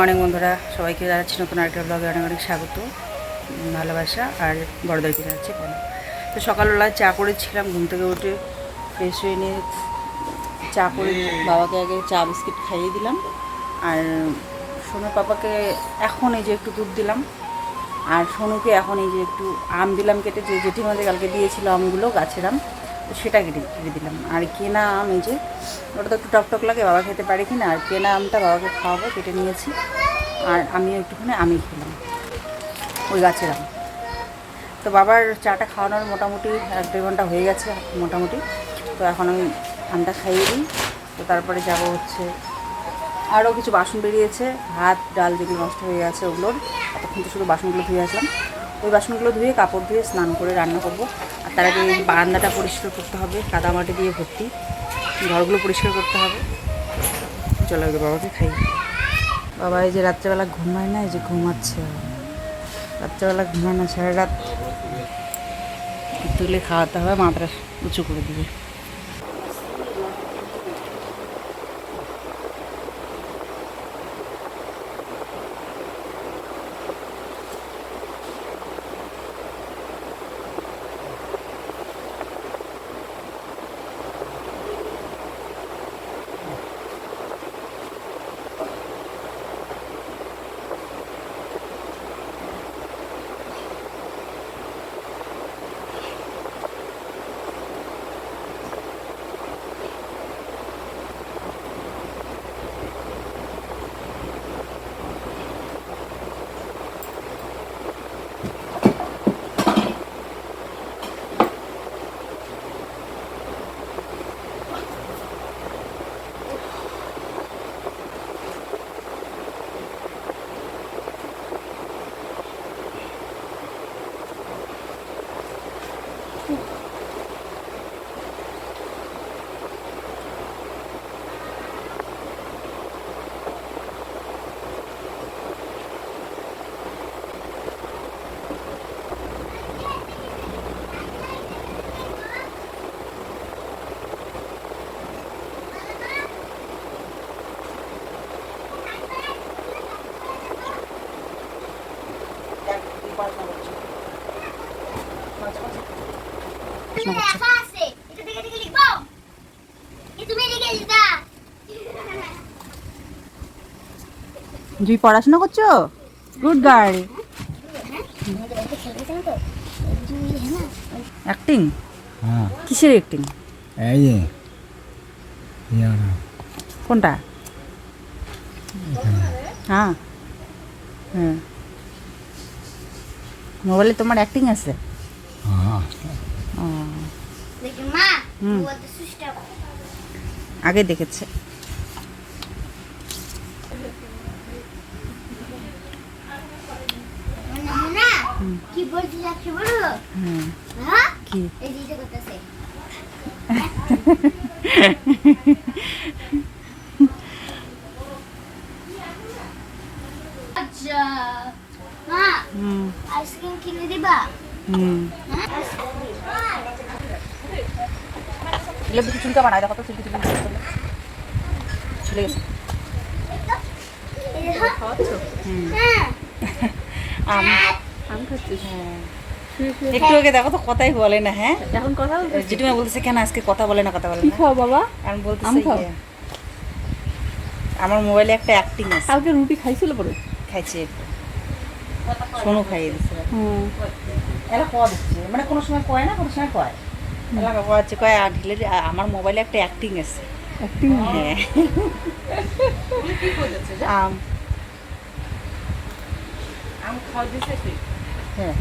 অনেক বন্ধুরা, সবাইকে জানাচ্ছি নতুন আরেকটা ব্লগে অনেক অনেক স্বাগত, ভালোবাসা আর বড়দেরকে জানাচ্ছি কেন তো সকালবেলায় চা করেছিলাম, ঘুম থেকে উঠে ফ্রেশ হয়ে নিয়ে চা করে বাবাকে আগে চা বিস্কিট খাইয়ে দিলাম। আর সোনু পাপাকে এখন এই যে একটু দুধ দিলাম, আর সোনুকে এখন এই যে একটু আম দিলাম কেটে, যে জেঠিমাদের কালকে দিয়েছিল আমগুলো গাছের আম। সেটা কেটে দিলাম। আর কেনা আম এই যে, ওটা তো একটু টক টক লাগে, বাবা খেতে পারে কি না আর কেনা আমটা বাবাকে খাওয়াবো, কেটে নিয়েছি। আর আমিও একটুখানি আমি খেলাম, ওই গাছের আম। তো বাবার চাটা খাওয়ানোর মোটামুটি এক দেড় ঘণ্টা হয়ে গেছে, মোটামুটি। তো এখন আমি আমটা খাইয়ে দিই। তো তারপরে যাব হচ্ছে, আরও কিছু বাসন বেরিয়েছে, ভাত, ডাল যেগুলো নষ্ট হয়ে গেছে ওগুলোর। এতক্ষণ তো শুধু বাসনগুলো ধুয়ে আসলাম। ওই বাসনগুলো ধুয়ে কাপড় ধুয়ে স্নান করে রান্না করব। আর তার আগে বারান্দাটা পরিষ্কার করতে হবে কাদামাটি দিয়ে ভর্তি। ঘরগুলো পরিষ্কার করতে হবে। চলে গেলে বাবাকে খাই। বাবা এই যে রাত্রেবেলা ঘুমায় না, এই যে ঘুমাচ্ছে। রাত্রেবেলা ঘুমায় না, সারা রাত। তুলে খাওয়াতে হবে, মাথাটা উঁচু করে দিবে। তুমি পড়াশোনা করছ? গুড গার্ল অ্যাক্টিং হ্যাঁ। কিসের অ্যাক্টিং এই যে কোনটা? হ্যাঁ। হ্যাঁ। মোবাইলে তোমার অ্যাক্টিং আছে? হ্যাঁ. আগে দেখেছে। কি Eh kata saya. Aja. Ma, হুম ice cream kini di ba? হুম কিছু চুলকা বানায় দেখো তো চুলকি চুলকি চলে গেছে Ini ha? হুম Hah? আম আম খাচ্ছিস হ্যাঁ। একটু আগে দেখো তো কথাই বলে না হ্যাঁ? এখন কথা জিটুমা বলতেছে কেন আজকে কথা বলে না কথা বলে কি না খাও বাবা? আমি বলতেছি আমার মোবাইলে একটা অ্যাক্টিং আছে। কালকে রুটি খাইছিল পরে? খাইছে। একটু সোনু খাইয়ে দিচ্ছে? মানে কোনো সময় কয় না কোনো সময় কয়? এলা কয়া হচ্ছে কয় আর ঢিলে আমার মোবাইলে একটা অ্যাক্টিং আছে। অ্যাক্টিং হ্যাঁ। আম। আম খাওয়া দিছে হ্যাঁ।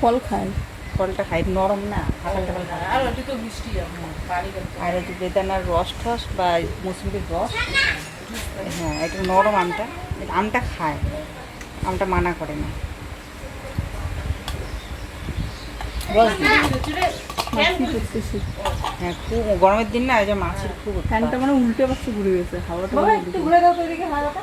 ফল খায়। ফলটা খাই নরম না হালকা হালকা। আর ওটি তো মিষ্টি আর একটু বেদানার রস টস বা মৌসুমির রস হ্যাঁ একটু নরম আমটা আমটা খায় আমটা মানা করে না। হ্যাঁ খুব গরমের দিন না এই যে মাছের খুব ফ্যানটা মানে উল্টে পাশে ঘুরে গেছে হাওয়াটা একটু ঘুরে দাও তো এদিকে হাওয়াটা।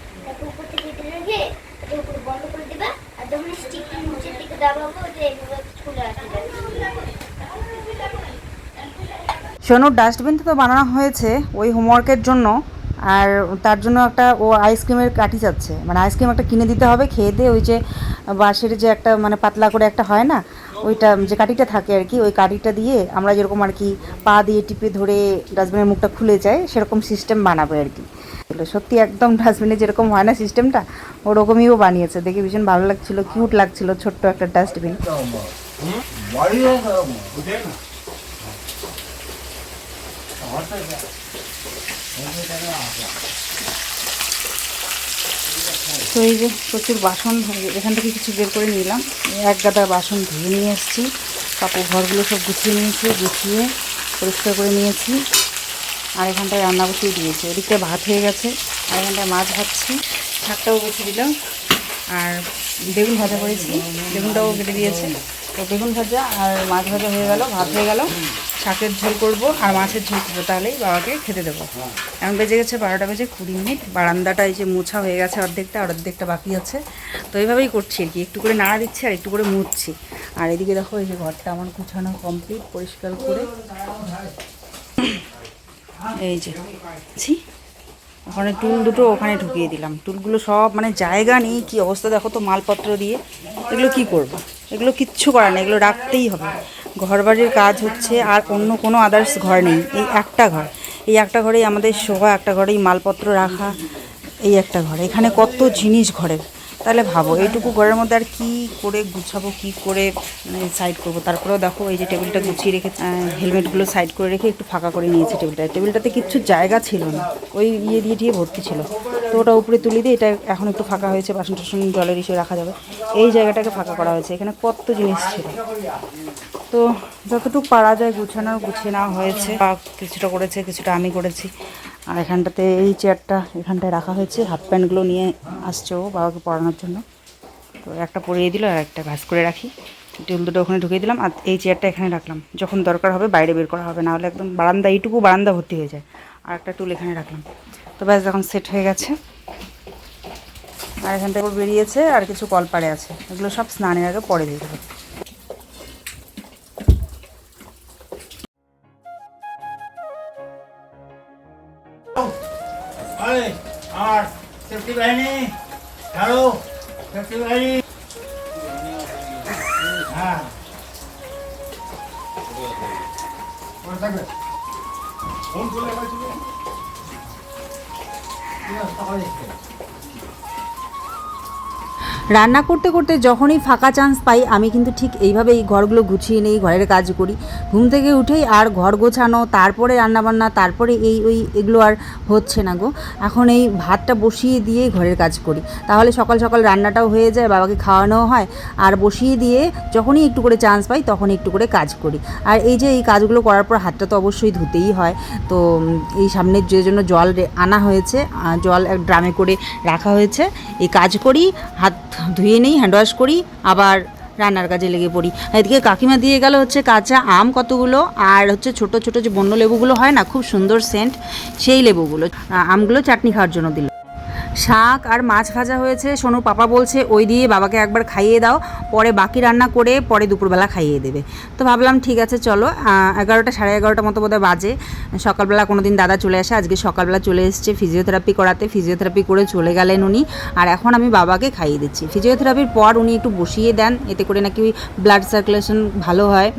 সোনুর ডাস্টবিনটা তো বানানো হয়েছে ওই হোমওয়ার্কের জন্য, আর তার জন্য একটা ও আইসক্রিমের কাঠি চাচ্ছে। মানে আইসক্রিম একটা কিনে দিতে হবে, খেয়ে দিয়ে ওই যে বাঁশের যে একটা মানে পাতলা করে একটা হয় না, ওইটা যে কাঠিটা থাকে আর কি, ওই কাঠিটা দিয়ে আমরা যেরকম আর কি পা দিয়ে টিপে ধরে ডাস্টবিনের মুখটা খুলে যায়, সেরকম সিস্টেম বানাবে আর কি। এগুলো সত্যি একদম ডাস্টবিনে যেরকম হয় না সিস্টেমটা ওরকমই ও বানিয়েছে। দেখে ভীষণ ভালো লাগছিল কিউট লাগছিল, ছোট্ট একটা ডাস্টবিন তো এই যে প্রচুর বাসন এখান থেকে কিছু বের করে নিলাম। এক গাদা বাসন ধুয়ে নিয়ে এসেছি। কাপড় ঘরগুলো সব গুছিয়ে নিয়েছি, গুছিয়ে পরিষ্কার করে নিয়েছি। আর এখানটায় রান্না বসিয়ে দিয়েছি। ওদিকটায় ভাত হয়ে গেছে। আর এখানটায় মাছ ভাজছি। শাকটাও বসিয়ে দিলাম। আর বেগুন ভাজা করেছি। বেগুনটাও কেটে দিয়েছে। তো বেগুন ভাজা আর মাছ ভাজা হয়ে গেল, ভাত হয়ে গেল। শাকের ঝোল করব আর মাছের ঝোল করব, তাহলেই বাবাকে খেতে দেবো। এখন বেজে গেছে বারোটা বেজে কুড়ি মিনিট। বারান্দাটা এই যে মোছা হয়ে গেছে অর্ধেকটা, আর অর্ধেকটা বাকি আছে। তো এইভাবেই করছি আর কি। একটু করে নাড়া দিচ্ছি আর একটু করে মুছছি। আর এদিকে দেখো, এই যে ঘরটা আমার গুছানো কমপ্লিট পরিষ্কার করে। এই যে, ছি, ওখানে টুল দুটো ওখানে ঢুকিয়ে দিলাম। টুলগুলো সব মানে জায়গা নেই, কি অবস্থা দেখো তো মালপত্র দিয়ে। এগুলো কি করব। এগুলো কিচ্ছু করার নেই, এগুলো রাখতেই হবে। ঘর বাড়ির কাজ হচ্ছে, আর অন্য কোনো আদার্স ঘর নেই, এই একটা ঘর। এই একটা ঘরেই আমাদের শোয়া একটা ঘরেই মালপত্র রাখা, এই একটা ঘর। এখানে কত জিনিস ঘরের। তাহলে ভাবো, এইটুকু ঘরের মধ্যে আর কি করে গুছাবো, কি করে মানে সাইড করব? তারপরেও দেখো, এই যে টেবিলটা গুছিয়ে রেখে হেলমেটগুলো সাইড করে রেখে একটু ফাঁকা করে নিয়েছি টেবিলটা। টেবিলটাতে কিচ্ছু জায়গা ছিল না, ওই ইয়ে দিয়ে দিয়ে ভর্তি ছিল। তো ওটা উপরে তুলে দিয়ে এটা এখন একটু ফাঁকা হয়েছে বাসন টাসন জলের ইসে রাখা যাবে। এই জায়গাটাকে ফাঁকা করা হয়েছে, এখানে কত জিনিস ছিল? তো যতটুকু পারা যায় গুছানো গুছিয়ে নেওয়া হয়েছে। বা কিছুটা করেছে, কিছুটা আমি করেছি। আর এখানটাতে এই চেয়ারটা এখানটায় রাখা হয়েছে। হাফ প্যান্টগুলো নিয়ে আসছে ও বাবাকে পড়ানোর জন্য। তো একটা পরিয়ে দিল আর একটা ভাস করে রাখি। টেবিল দুটো ওখানে ঢুকিয়ে দিলাম আর এই চেয়ারটা এখানে রাখলাম। যখন দরকার হবে বাইরে বের করা হবে না হলে একদম বারান্দা, এইটুকু বারান্দা ভর্তি হয়ে যায়। আর একটা টুল এখানে রাখলাম। তো ব্যাস এখন সেট হয়ে গেছে। আর এখান থেকে বেরিয়েছে আর কিছু কলপাড়ে আছে। এগুলো সব স্নানের আগে পরে দিয়ে দেবো। আরে আর সেফটি বাহিনী হ্যালো সেফটি বাহিনী হ্যাঁ রান্না করতে করতে যখনই ফাঁকা চান্স পাই, আমি কিন্তু ঠিক এইভাবে এই ঘরগুলো গুছিয়ে নেই, ঘরের কাজ করি। ঘুম থেকে উঠেই আর ঘর গোছানো, তারপরে রান্নাবান্না, তারপরে এই ওই এগুলো আর হচ্ছে না গো। এখন এই ভাতটা বসিয়ে দিয়েই ঘরের কাজ করি। তাহলে সকাল সকাল রান্নাটাও হয়ে যায়, বাবাকে খাওয়ানোও হয়। আর বসিয়ে দিয়ে যখনই একটু করে চান্স পাই, তখনই একটু করে কাজ করি। আর এই যে এই কাজগুলো করার পর হাতটা তো অবশ্যই ধুতেই হয়। তো এই সামনের যে জন্য জল আনা হয়েছে জল এক ড্রামে করে রাখা হয়েছে। এই কাজ করি, হাত ধুয়ে নেই হ্যান্ড ওয়াশ করি, আবার রান্নার কাজে লেগে পড়ি। এদিকে কাকিমা দিয়ে গেল হচ্ছে কাঁচা আম কতগুলো, আর হচ্ছে ছোট ছোট যে বন্য লেবুগুলো হয় না, খুব সুন্দর সেন্ট সেই লেবুগুলো আমগুলো চাটনি খাওয়ার জন্য দিল। শাক আর মাছ ভাজা হয়েছে। সোনু পাপা বলছে, ওই দিয়ে বাবাকে একবার খাইয়ে দাও, পরে বাকি রান্না করে পরে দুপুরবেলা খাইয়ে দেবে। তো ভাবলাম, ঠিক আছে, চলো। এগারোটা, সাড়ে এগারোটা মতো বোধহয় বাজে। সকালবেলা কোনো দিন দাদা চলে আসে, আজকে সকালবেলা চলে এসছে ফিজিওথেরাপি করাতে। ফিজিওথেরাপি করে চলে গেলেন উনি। আর এখন আমি বাবাকে খাইয়ে দিচ্ছি। ফিজিওথেরাপির পর উনি একটু বসিয়ে দেন, এতে করে নাকি ব্লাড সার্কুলেশন ভালো হয়।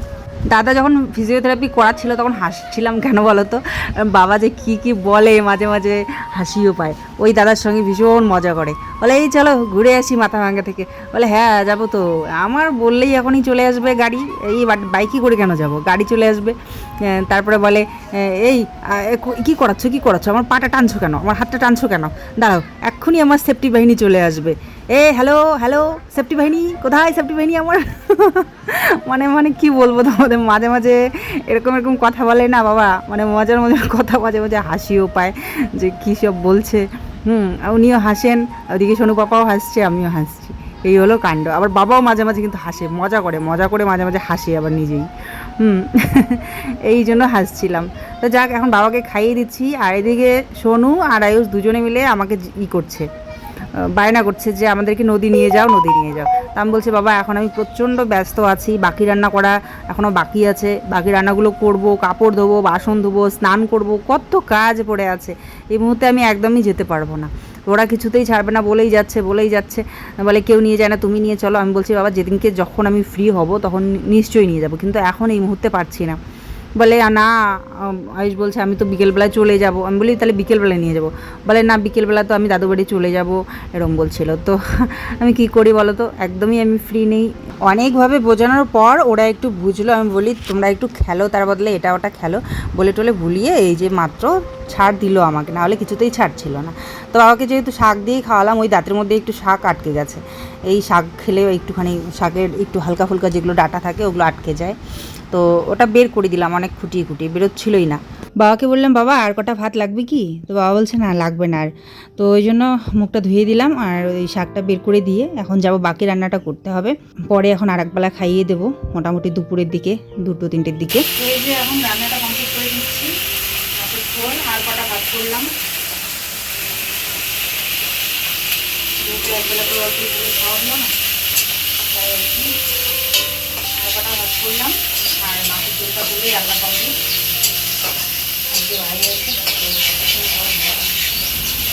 দাদা যখন ফিজিওথেরাপি করাচ্ছিল তখন হাসছিলাম কেন বলো তো? বাবা যে কী কী বলে মাঝে মাঝে হাসিও পায়। ওই দাদার সঙ্গে ভীষণ মজা করে। বলে, এই চলো ঘুরে আসি মাথা ভাঙ্গা থেকে। বলে হ্যাঁ যাব তো। আমার বললেই এখনই চলে আসবে গাড়ি। এই বা- বাইকে করে কেন যাব? গাড়ি চলে আসবে। তারপরে বলে এই কী করাচ্ছ? কী করাচ্ছ? আমার পাটা টানছো কেন? আমার হাতটা টানছো কেন? দাঁড়াও, এক্ষুনি আমার সেফটি বাহিনী চলে আসবে। এ হ্যালো হ্যালো সেফটি বাহিনী, কোথায় সেফটি বাহিনী আমার? মানে মানে কি বলব তোমাদের, মাঝে মাঝে এরকম এরকম কথা বলে না বাবা। মানে মজার মজার কথা মাঝে মাঝে হাসিও পায় যে কী সব বলছে। হুম, উনিও হাসেন, ওদিকে সোনু পাপাও হাসছে, আমিও হাসছি। এই হলো কাণ্ড। আবার বাবাও মাঝে মাঝে কিন্তু হাসে, মজা করে মজা করে মাঝে মাঝে হাসে আবার নিজেই। হুম, এই জন্য হাসছিলাম। তো যাক, এখন বাবাকে খাইয়ে দিচ্ছি, আর এদিকে সোনু আর আয়ুষ দুজনে মিলে আমাকে ই করছে। বায়না করছে যে আমাদেরকে নদী নিয়ে যাও, নদী নিয়ে যাও। তা আমি বলছি, বাবা, এখন আমি প্রচণ্ড ব্যস্ত আছি, বাকি রান্না করা এখনও বাকি আছে। বাকি রান্নাগুলো করব, কাপড় ধোবো, বাসন ধোবো, স্নান করব, কত কাজ পড়ে আছে। এই মুহূর্তে আমি একদমই যেতে পারব না। ওরা কিছুতেই ছাড়বে না, বলেই যাচ্ছে বলেই যাচ্ছে। বলে, কেউ নিয়ে যায় না, তুমি নিয়ে চলো। আমি বলছি, বাবা, যেদিনকে যখন আমি ফ্রি হব, তখন নিশ্চয়ই নিয়ে যাব। কিন্তু এখন এই মুহূর্তে পারছি না। বলে না আয়ুষ বলছে আমি তো বিকেলবেলায় চলে যাব। আমি বলি, তাহলে বিকেলবেলায় নিয়ে যাব। বলে, না, বিকেলবেলা তো আমি দাদু বাড়ি চলে যাব। এরকম বলছিল। তো আমি কি করি বলো তো? একদমই আমি ফ্রি নেই। অনেকভাবে বোঝানোর পর ওরা একটু বুঝলো। আমি বলি, তোমরা একটু খেলো তার বদলে, এটা ওটা খেলো। বলে টলে ভুলিয়ে এই যে মাত্র ছাড় দিল আমাকে। নাহলে কিছুতেই ছাড় ছিল না। তো বাবাকে যেহেতু শাক দিয়েই খাওয়ালাম, ওই দাঁতের মধ্যে একটু শাক আটকে গেছে। এই শাক খেলে একটুখানি শাকের একটু হালকা ফুলকা যেগুলো ডাটা থাকে, ওগুলো আটকে যায়। তো ওটা বের করে দিলাম, অনেক খুঁটিয়ে খুঁটিয়ে, বেরোচ্ছিলই না। বাবাকে বললাম, বাবা, আর কটা ভাত লাগবে কি? তো বাবা বলছে, না, লাগবে না আর। তো ওই জন্য মুখটা ধুয়ে দিলাম আর ওই শাকটা বের করে দিয়ে এখন যাব, বাকি রান্নাটা করতে হবে। পরে এখন আর একবেলা খাইয়ে দেবো, মোটামুটি দুপুরের দিকে, দুটো তিনটের দিকে। এখন রান্নাটা কমপ্লিট করে দিচ্ছি আর কটা ভাত করলাম। আর কটা ভাত করলাম।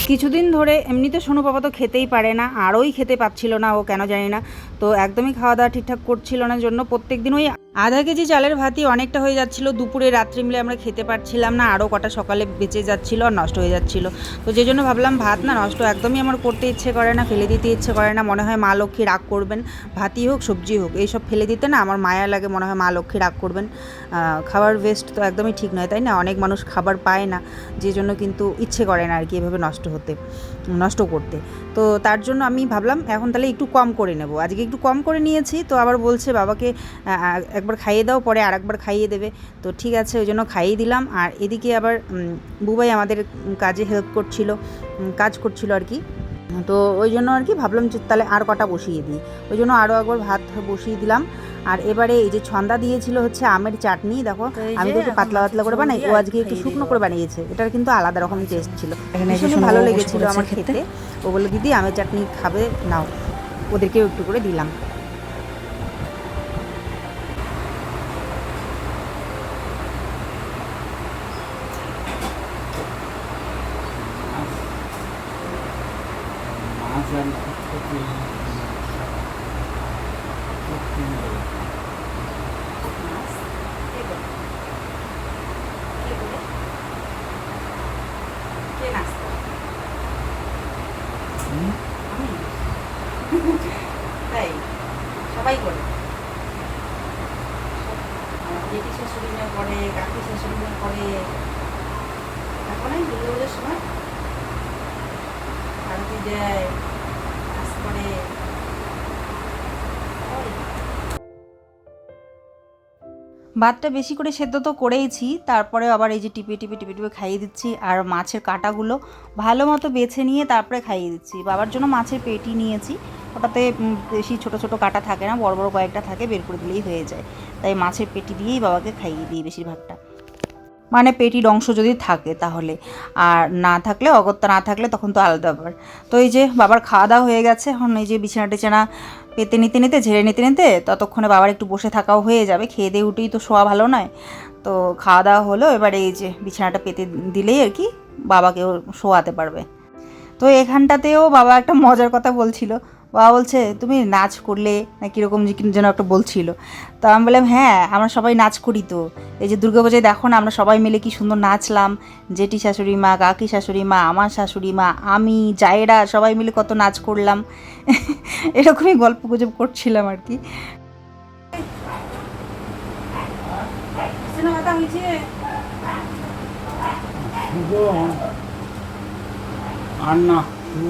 কিছুদিন ধরে এমনিতে সোনু বাবা তো খেতেই পারে না, আরোই খেতে পাচ্ছিল না, ও কেন জানি না। তো একদমই খাওয়া দাওয়া ঠিকঠাক করছিল না, জন্য প্রত্যেক দিন ওই আধা কেজি চালের ভাতই অনেকটা হয়ে যাচ্ছিল। দুপুরে রাত্রি মিলে আমরা খেতে পারছিলাম না, আরও কটা সকালে বেঁচে যাচ্ছিল আর নষ্ট হয়ে যাচ্ছিল। তো যে জন্য ভাবলাম, ভাত না নষ্ট একদমই আমার করতে ইচ্ছে করে না, ফেলে দিতে ইচ্ছে করে না। মনে হয় মা লক্ষ্মী রাগ করবেন। ভাতই হোক, সবজি হোক, এইসব ফেলে দিতে না আমার মায়া লাগে, মনে হয় মা লক্ষ্মী রাগ করবেন। খাবার ওয়েস্ট তো একদমই ঠিক নয়, তাই না? অনেক মানুষ খাবার পায় না, যে জন্য কিন্তু ইচ্ছে করে না আর কি এভাবে নষ্ট হতে, নষ্ট করতে। তো তার জন্য আমি ভাবলাম, এখন তাহলে একটু কম করে নেব। আজকে একটু কম করে নিয়েছি, তো আবার বলছে বাবাকে একবার খাইয়ে দাও পরে আর একবার খাইয়ে দেবে। তো ঠিক আছে ওই জন্য খাইয়ে দিলাম। আর এদিকে আবার বুবাই আমাদের কাজে হেল্প করছিল কাজ করছিল আর কি। তো ওই জন্য আর কি ভাবলাম যে তাহলে আর কটা বসিয়ে দিই। ওই জন্য আরও একবার ভাত বসিয়ে দিলাম। আর এবারে এই যে ছন্দা দিয়েছিল হচ্ছে আমের চাটনি দেখো। আমি তো একটু পাতলা পাতলা করে বানাই ও আজকে একটু শুকনো করে বানিয়েছে। এটার কিন্তু আলাদা রকম টেস্ট ছিল। ভীষণ ভালো লেগেছিল আমার খেতে। ও বলল দিদি আমের চাটনি খাবে নাও। ওদেরকেও একটু করে দিলাম মাছ আর সত্যি সত্যি তাই সবাই করে জেঠি শাশুড়ি মেয়ে করে কাকি শাশুড়ি মেয়ে করে এখন এই দুর্গা পুজোর সময় আরতি ভাতটা বেশি করে সেদ্ধ তো করেইছি তারপরে আবার এই যে টিপে টিপে টিপে টিপে খাইয়ে দিচ্ছি, আর মাছের কাঁটাগুলো ভালো মতো বেছে নিয়ে তারপরে খাইয়ে দিচ্ছি। বাবার জন্য মাছের পেটি নিয়েছি, ওটাতে বেশি ছোট ছোট কাটা থাকে না, বড় বড় কয়েকটা থাকে, বের করে দিলেই হয়ে যায়। তাই মাছের পেটি দিয়েই বাবাকে খাইয়ে দিই বেশিরভাগটা। মানে পেটির অংশ যদি থাকে তাহলে। আর না থাকলে, অগত্যা না থাকলে তখন তো আলাদা ব্যাপার। তো এই যে বাবার খাওয়া দাওয়া হয়ে গেছে, এখন এই যে বিছানা টিছানা পেতে নিতে নিতে, ঝেড়ে নিতে নিতে, ততক্ষণে বাবার একটু বসে থাকাও হয়ে যাবে। খেয়ে দিয়ে উঠেই তো শোয়া ভালো নয়। তো খাওয়া দাওয়া হলো, এবার এই যে বিছানাটা পেতে দিলেই আর কি বাবাকেও শোয়াতে পারবে। তো এখানটাতেও বাবা একটা মজার কথা বলছিল। বাবা বলছে তুমি নাচ করলে না কীরকম যেন একটা বলছিল? তো আমি বললাম হ্যাঁ আমরা সবাই নাচ করি তো। এই যে দুর্গাপূজায় দেখো না আমরা সবাই মিলে কি সুন্দর নাচলাম। জেঠি শাশুড়ি মা কাকি শাশুড়ি মা আমার শাশুড়ি মা আমি জায়েরা সবাই মিলে কত নাচ করলাম। এরকমই গল্প গুজব করছিলাম আর কি। শুধু আর না শুধু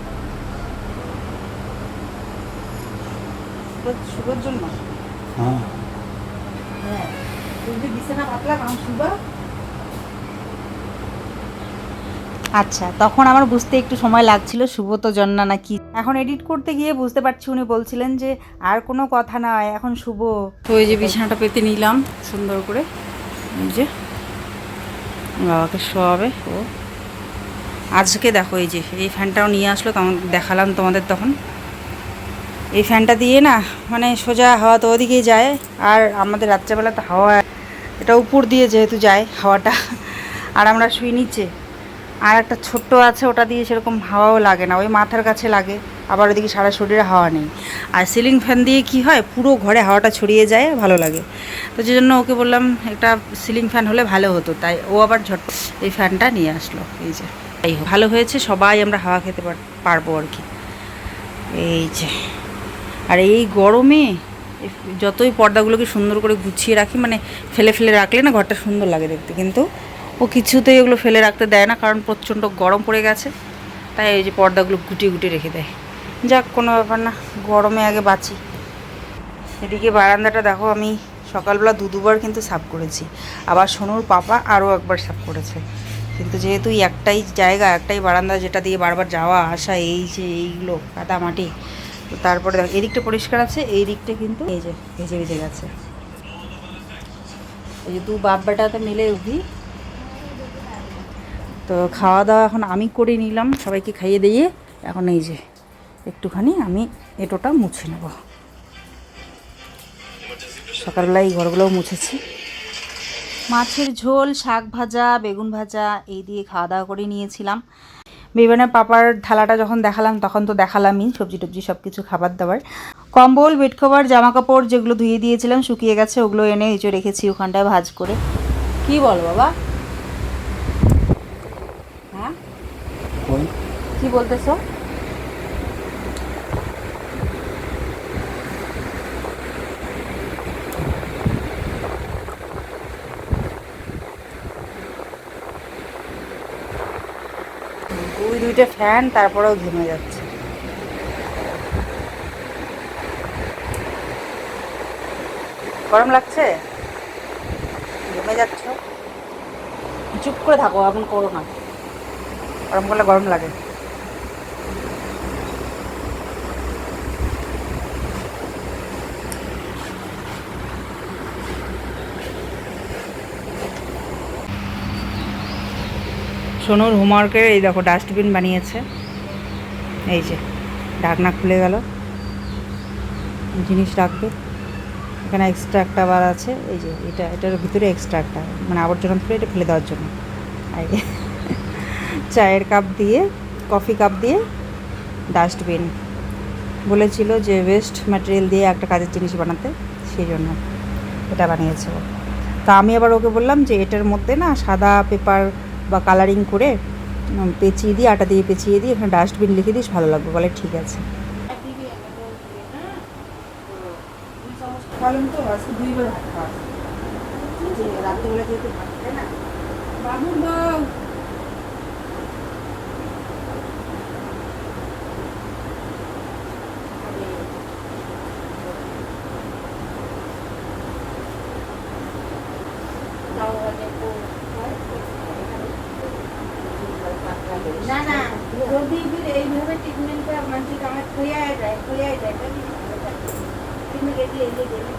জন্য। হ্যাঁ। হ্যাঁ। বিছানা পাতলা আচ্ছা তখন আমার বুঝতে একটু সময় লাগছিল সুব্রত জন্না না কি এখন এডিট করতে গিয়ে বুঝতে পারছি উনি বলছিলেন যে আর কোনো কথা নয় এখন শুভ। তো এই যে বিছানাটা পেতে নিলাম সুন্দর করে। এই যে বাবাকে শোয়াবে ও। আজকে দেখো এই যে এই ফ্যানটাও নিয়ে আসলো তখন দেখালাম তোমাদের তখন। এই ফ্যানটা দিয়ে না মানে সোজা হাওয়া তো ওদিকেই যায়, আর আমাদের রাত্রেবেলা তো হাওয়া, এটা উপর দিয়ে যেহেতু যায় হাওয়াটা, আর আমরা শুই নিচে। আর একটা ছোট্ট আছে, ওটা দিয়ে সেরকম হাওয়াও লাগে না, ওই মাথার কাছে লাগে, আবার ওদিকে সারা শরীরে হাওয়া নেই। আর সিলিং ফ্যান দিয়ে কি হয়, পুরো ঘরে হাওয়াটা ছড়িয়ে যায়, ভালো লাগে। তো যে জন্য ওকে বললাম, একটা সিলিং ফ্যান হলে ভালো হতো। তাই ও আবার ঝট এই ফ্যানটা নিয়ে আসলো, এই যে। ভালো হয়েছে, সবাই আমরা হাওয়া খেতে পার- পারব আর কি। এই যে। আর এই গরমে যতই পর্দাগুলোকে সুন্দর করে গুছিয়ে রাখি মানে ফেলে ফেলে রাখলে না ঘরটা সুন্দর লাগে দেখতে। কিন্তু ও কিছুতেই এগুলো ফেলে রাখতে দেয় না, কারণ প্রচণ্ড গরম পড়ে গেছে। তাই এই যে পর্দাগুলো গুটিয়ে গুটিয়ে রেখে দেয়। যাক, কোনো ব্যাপার না, গরমে আগে বাঁচি। এদিকে বারান্দাটা দেখো, আমি সকালবেলা দু দুবার কিন্তু সাফ করেছি। আবার সোনুর পাপা আরও একবার সাফ করেছে। কিন্তু যেহেতু একটাই জায়গা, একটাই বারান্দা, যেটা দিয়ে বারবার যাওয়া, আসা, এই যে এইগুলো কাদা মাটি তো তারপরে দেখো এদিকটা পরিষ্কার আছে, এই দিকটা কিন্তু এই যে ভেজে ভেজে গেছে। এই যে দু বাপ বেটাতে মিলে উঠি তো খাওয়া দাওয়া এখন আমি করে নিলাম, সবাইকে খাইয়ে দিয়ে। এখন এই যে, একটুখানি আমি এটোটা মুছে নেব। সকালবেলায় এই ঘরগুলোও মুছেছি। মাছের ঝোল, শাক ভাজা, বেগুন ভাজা, এই দিয়ে খাওয়া দাওয়া করে নিয়েছিলাম। বিমানের পাপার থালাটা যখন দেখালাম তখন তো দেখালামই সবজি টবজি সব কিছু খাবার দাবার। কম্বল বেড কভার জামা কাপড় যেগুলো ধুয়ে দিয়েছিলাম শুকিয়ে গেছে ওগুলো এনে এই রেখেছি ওখানটায় ভাজ করে। কি বল বাবা? হ্যাঁ? কি বলতেছো দুই দুইটা ফ্যান তারপরেও ঘেমে যাচ্ছে। গরম লাগছে? ঘেমে যাচ্ছ? চুপ করে থাকো এখন করো না। গরম করলে গরম লাগে। সোনুর হোমওয়ার্কের এই দেখো ডাস্টবিন বানিয়েছে। এই যে, ঢাকনা খুলে গেল। জিনিস রাখবে। এখানে এক্সট্রা একটা বার আছে। এই যে, এটা, এটার ভিতরে এক্সট্রা একটা। মানে আবর্জনা তুলে এটা ফেলে দেওয়ার জন্য। চায়ের কাপ দিয়ে কফি কাপ দিয়ে ডাস্টবিন। বলেছিল যে ওয়েস্ট ম্যাটেরিয়াল দিয়ে একটা কাজের জিনিস বানাতে, সেই জন্য এটা বানিয়েছে তা আমি আবার ওকে বললাম যে এটার মধ্যে না সাদা পেপার বা কালারিং করে পেঁচিয়ে দিই আটা দিয়ে পেঁচিয়ে দিই এখানে ডাস্টবিন লিখে দিস, ভালো লাগবে, বলে ঠিক আছে। যেহেতু না না যদি এইভাবে ট্রিটমেন্ট করে মানুষকে আমার খইয়া যায় খইয়া যায় তুমি গেলে এলে গেলে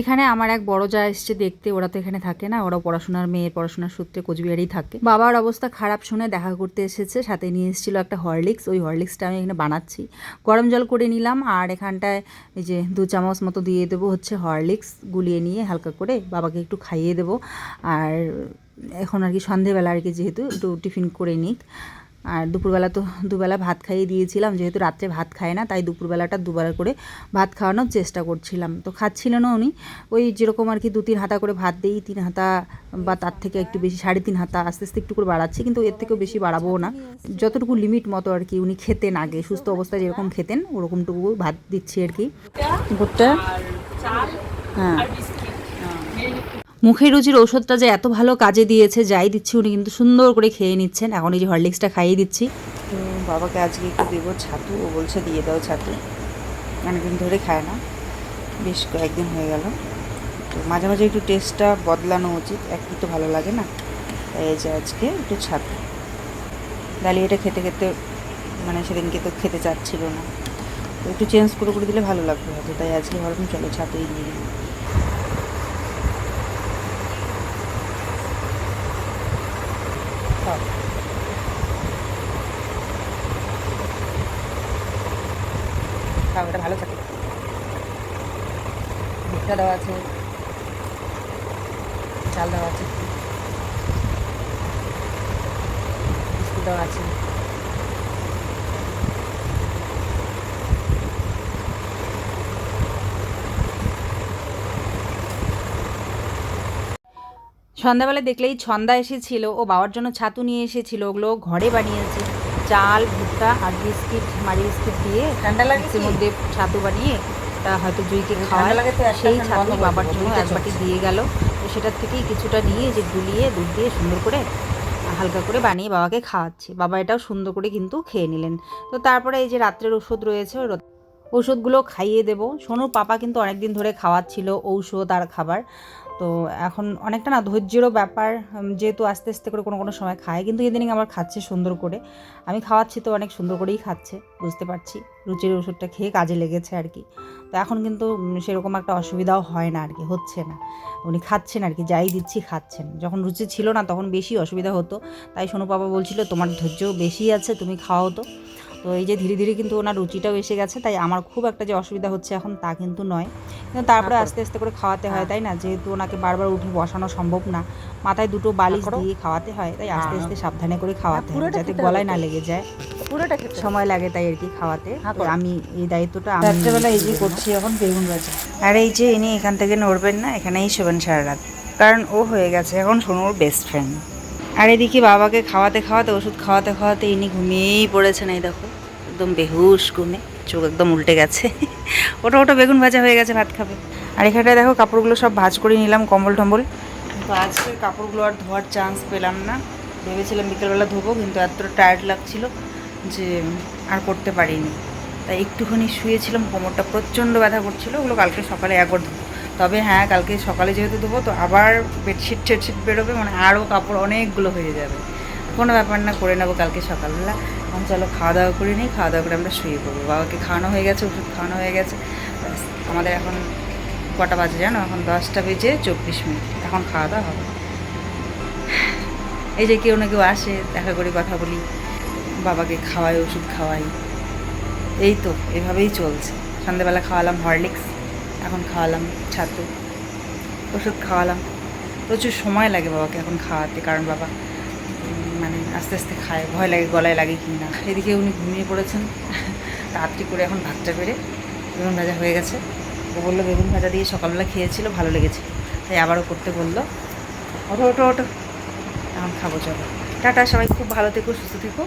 এখানে আমার এক বড় যা এসছে দেখতে, ওরা তো এখানে থাকে না। ওরা পড়াশোনার মেয়ের পড়াশোনার সূত্রে কোচবিহারেই থাকে। বাবার অবস্থা খারাপ শুনে দেখা করতে এসেছে, সাথে নিয়ে এসেছিল একটা হরলিক্স। ওই হরলিক্সটা আমি এখানে বানাচ্ছি। গরম জল করে নিলাম আর এখানটায় এই যে দু চামচ মতো দিয়ে দেবো হচ্ছে হরলিক্স। গুলিয়ে নিয়ে হালকা করে বাবাকে একটু খাইয়ে দেবো। আর এখন আর কি সন্ধেবেলা আর কি যেহেতু, একটু টিফিন করে নিক। আর দুপুরবেলা তো দুবেলা ভাত খাইয়ে দিয়েছিলাম যেহেতু রাত্রে ভাত খায় না তাই দুপুরবেলাটা দুবেলা করে ভাত খাওয়ানোর চেষ্টা করছিলাম। তো খাচ্ছিলেন না উনি। ওই যেরকম আর কি দু তিন হাতা করে ভাত দিই তিন হাতা বা তার থেকে একটু বেশি সাড়ে তিন হাতা আস্তে আস্তে একটু করে বাড়াচ্ছি কিন্তু এর থেকেও বেশি বাড়াবো না। যতটুকু লিমিট মতো আর কি উনি খেতেন আগে সুস্থ অবস্থায় যেরকম খেতেন ওরকমটুকু ভাত দিচ্ছি আর কি। ভুট্টা। হ্যাঁ। মুখের রুচির ওষুধটা যে এত ভালো কাজে দিয়েছে, যাই দিচ্ছি উনি কিন্তু সুন্দর করে খেয়ে নিচ্ছেন। এখন এই যে হরলিক্সটা খাইয়ে দিচ্ছি। বাবাকে আজকে একটু দেবো ছাতু, ও বলছে দিয়ে দাও ছাতু। অনেকদিন ধরে খায় না, বেশ কয়েকদিন হয়ে গেল। তো মাঝে মাঝে একটু টেস্টটা বদলানো উচিত একই তো ভালো লাগে না। তাই এই যে আজকে একটু ছাতু। ডালিয়াটা খেতে খেতে মানে সেদিনকে তো খেতে চাচ্ছিল না। তো একটু চেঞ্জ করে করে দিলে ভালো লাগবে হয়তো, তাই আজকে ভাবলাম চলো ছাতুই দিয়ে খাও। খাও এটা ভালো থাকে। ভুট্টা দেওয়া আছে। চাল দেওয়া আছে। বিস্কুট দেওয়া আছে। সন্ধ্যাবেলা দেখলেই ছন্দা এসেছিল ও বাবার জন্য ছাতু নিয়ে এসেছিল ওগুলো ঘরে বানিয়েছে। চাল ভুট্টা আর বিস্কিট মারি বিস্কিট দিয়ে ঠান্ডা লাগে মধ্যে ছাতু বানিয়ে তা হয়তো জুইকে খাওয়া সেই ছাতু বাবার জন্য এক বাটি দিয়ে গেল। তো সেটার থেকেই কিছুটা নিয়ে যে গুলিয়ে দুধ দিয়ে সুন্দর করে হালকা করে বানিয়ে বাবাকে খাওয়াচ্ছি। বাবা এটাও সুন্দর করে কিন্তু খেয়ে নিলেন। তো তারপরে এই যে রাত্রের ওষুধ রয়েছে ওষুধগুলো খাইয়ে দেবো। সোনুর পাপা কিন্তু অনেক দিন ধরে খাওয়াচ্ছিল ঔষধ আর খাবার। তো এখন অনেকটা না ধৈর্যেরও ব্যাপার যেহেতু আস্তে আস্তে করে কোনো কোনো সময় খায়, কিন্তু ইদানিং আমার খাচ্ছে সুন্দর করে। আমি খাওয়াচ্ছি তো অনেক সুন্দর করেই খাচ্ছে, বুঝতে পারছি। রুচির ওষুধটা খেয়ে কাজে লেগেছে আর কি। তো এখন কিন্তু সেরকম একটা অসুবিধাও হয় না আর কি, হচ্ছে না। উনি খাচ্ছেন আর কি, যাই দিচ্ছি খাচ্ছেন। যখন রুচি ছিল না তখন বেশি অসুবিধা হতো। তাই সোনু বাবা বলছিল, তোমার ধৈর্য বেশি আছে, তুমি খাওয়াও তো। তো এই যে ধীরে ধীরে কিন্তু ওনার রুচিটাও এসে গেছে তাই আমার খুব একটা যে অসুবিধা হচ্ছে এখন তা কিন্তু নয়। কিন্তু তারপরে আস্তে আস্তে করে খাওয়াতে হয় তাই না? যেহেতু ওনাকে বারবার উঠে বসানো সম্ভব না মাথায় দুটো বালিশ দিয়ে খাওয়াতে হয় তাই আস্তে আস্তে সাবধানে করে খাওয়াতে হয় যাতে গলায় না লেগে যায়। পুরোটা সময় লাগে তাই আর কি খাওয়াতে। আমি এই দায়িত্বটা রাত্রেবেলা এই যে করছি এখন বেগুন ভাজা। আর এই যে ইনি এখান থেকে নড়বেন না এখানেই শোবেন সারা রাত। কারণ ও হয়ে গেছে এখন সোনুর বেস্ট ফ্রেন্ড আর এদিকে বাবাকে খাওয়াতে খাওয়াতে ওষুধ খাওয়াতে খাওয়াতে ইনি ঘুমিয়েই পড়েছেন এই দেখো। একদম বেহুশ ঘুমে চোখ একদম উল্টে গেছে। ওটা ওটা বেগুন ভাজা হয়ে গেছে, ভাত খাবে। আর এখানটায় দেখো কাপড়গুলো সব ভাজ করে নিলাম কম্বল টম্বল। কিন্তু আজকে কাপড়গুলো আর ধোয়ার চান্স পেলাম না। ভেবেছিলাম বিকেলবেলা ধোবো, কিন্তু এতটা টায়ার্ড লাগছিল যে আর করতে পারিনি। তাই একটুখানি শুয়েছিলাম, কোমরটা প্রচণ্ড ব্যথা করছিল, ওগুলো কালকে সকালে একবার ধোবো। তবে হ্যাঁ কালকে সকালে যেহেতু ধোবো, তো আবার বেডশিট টেডশিট বেরোবে মানে আরও কাপড় অনেকগুলো হয়ে যাবে। কোনো ব্যাপার না, করে নেব কালকে সকালবেলা। এখন চলো খাওয়া দাওয়া করে নিই, খাওয়া দাওয়া করে আমরা শুয়ে পড়ব। বাবাকে খাওয়ানো হয়ে গেছে, ওষুধ খাওয়ানো হয়ে গেছে। আমাদের এখন কটা বাজে জানো? এখন দশটা বেজে চব্বিশ মিনিট। এখন খাওয়া দাওয়া হবে। এই যে কেউ না কেউ আসে, দেখা করে কথা বলি, বাবাকে খাওয়াই, ওষুধ খাওয়াই। এই তো, এভাবেই চলছে। সন্ধ্যেবেলা খাওয়ালাম হরলিক্স, এখন খাওয়ালাম ছাতু। ওষুধ খাওয়ালাম। প্রচুর সময় লাগে বাবাকে এখন খাওয়াতে, কারণ বাবা মানে আস্তে আস্তে খায়, ভয় লাগে গলায় লাগে কি না। এদিকে উনি ঘুমিয়ে পড়েছেন। রাত্রি করে এখন ভাতটা বেড়ে বেগুন ভাজা হয়ে গেছে। ও বলল, বেগুন ভাজা দিয়ে সকালবেলা খেয়েছিল, ভালো লেগেছে। তাই আবারও করতে বলল ওটো ওটো ওটো এখন খাব, চলো। টাটা, সবাই। খুব ভালো থেকো, সুস্থ থেকো।